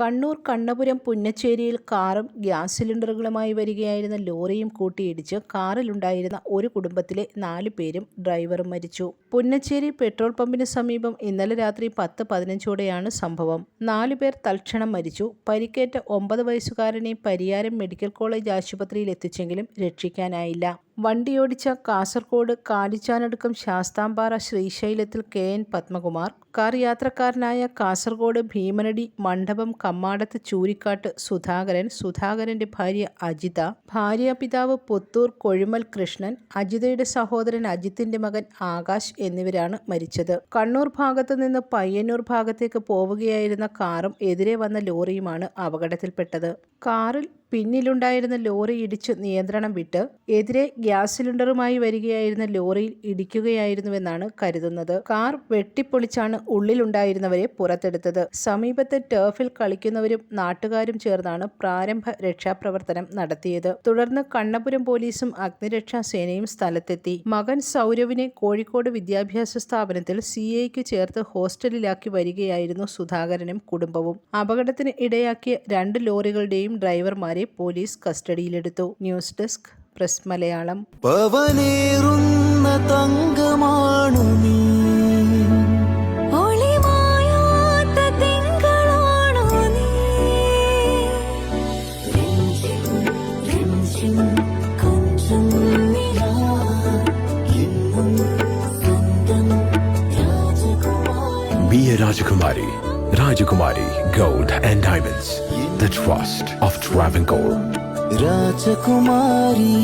കണ്ണൂർ കണ്ണപുരം പുന്നച്ചേരിയിൽ കാറും ഗ്യാസ് സിലിണ്ടറുകളുമായി വരികയായിരുന്ന ലോറിയും കൂട്ടിയിടിച്ച് കാറിലുണ്ടായിരുന്ന ഒരു കുടുംബത്തിലെ നാല് പേരും ഡ്രൈവറും മരിച്ചു. പുന്നച്ചേരി പെട്രോൾ പമ്പിന് സമീപം ഇന്നലെ രാത്രി പത്ത് പതിനഞ്ചോടെയാണ് സംഭവം. നാലു പേർ തൽക്ഷണം മരിച്ചു. പരിക്കേറ്റ ഒമ്പത് വയസ്സുകാരനെ പരിയാരം മെഡിക്കൽ കോളേജ് ആശുപത്രിയിൽ എത്തിച്ചെങ്കിലും രക്ഷിക്കാനായില്ല. വണ്ടിയോടിച്ച കാസർഗോഡ് കാലിച്ചാനടുക്കം ശാസ്താംപാറ ശ്രീശൈലത്തിൽ കെ എൻ പത്മകുമാർ കാർ യാത്രക്കാരനായ കാസർഗോഡ് ഭീമനടി മണ്ഡപം കമ്മാടത്ത് ചൂരിക്കാട്ട് സുധാകരൻ സുധാകരന്റെ ഭാര്യ അജിത ഭാര്യ പിതാവ് പുത്തൂർ കൊഴുമൽ കൃഷ്ണൻ അജിതയുടെ സഹോദരൻ അജിത്തിന്റെ മകൻ ആകാശ് എന്നിവരാണ് മരിച്ചത്. കണ്ണൂർ ഭാഗത്തു നിന്ന് പയ്യന്നൂർ ഭാഗത്തേക്ക് പോവുകയായിരുന്ന കാറും എതിരെ വന്ന ലോറിയുമാണ് അപകടത്തിൽപ്പെട്ടത്. കാറിൽ പിന്നിലുണ്ടായിരുന്ന ലോറി ഇടിച്ച് നിയന്ത്രണം വിട്ട് എതിരെ ഗ്യാസ് സിലിണ്ടറുമായി വരികയായിരുന്ന ലോറിയിൽ ഇടിക്കുകയായിരുന്നുവെന്നാണ് കരുതുന്നത്. കാർ വെട്ടിപ്പൊളിച്ചാണ് ഉള്ളിലുണ്ടായിരുന്നവരെ പുറത്തെടുത്തത്. സമീപത്തെ ടേഫിൽ കളിക്കുന്നവരും നാട്ടുകാരും ചേർന്നാണ് പ്രാരംഭ രക്ഷാപ്രവർത്തനം നടത്തിയത്. തുടർന്ന് കണ്ണപുരം പോലീസും അഗ്നിരക്ഷാ സേനയും സ്ഥലത്തെത്തി. മകൻ സൗരവിനെ കോഴിക്കോട് വിദ്യാഭ്യാസ സ്ഥാപനത്തിൽ സി ഐക്ക് ചേർത്ത് ഹോസ്റ്റലിലാക്കി വരികയായിരുന്നു സുധാകരനും കുടുംബവും. അപകടത്തിന് ഇടയാക്കിയ രണ്ട് ലോറികളുടെയും ഡ്രൈവർമാരെ പോലീസ് കസ്റ്റഡിയിലെടുത്തു. ന്യൂസ് ഡെസ്ക് പ്രസ് മലയാളം പവനേറുന്ന തങ്കമാണു നീ കൊഞ്ചും നിലാ എന്നും Rajakumari gold and Rajakumari. Rajakumari Gold and Diamonds. Rajkumari